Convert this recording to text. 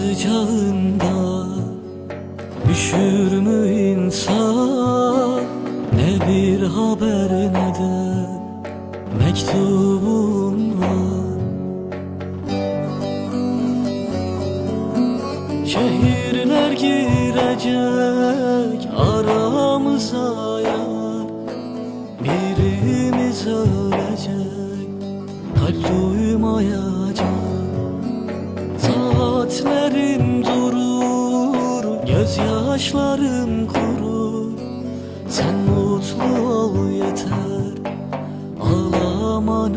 sıcağında Üşür mü insan? Ne bir haber ne de Mektubun var Şehirler girecek aramıza yar. Birimiz ölecek kalp duymayacak durur gözyaşlarım kurur Sen mutlu ol yeter. Ağlaman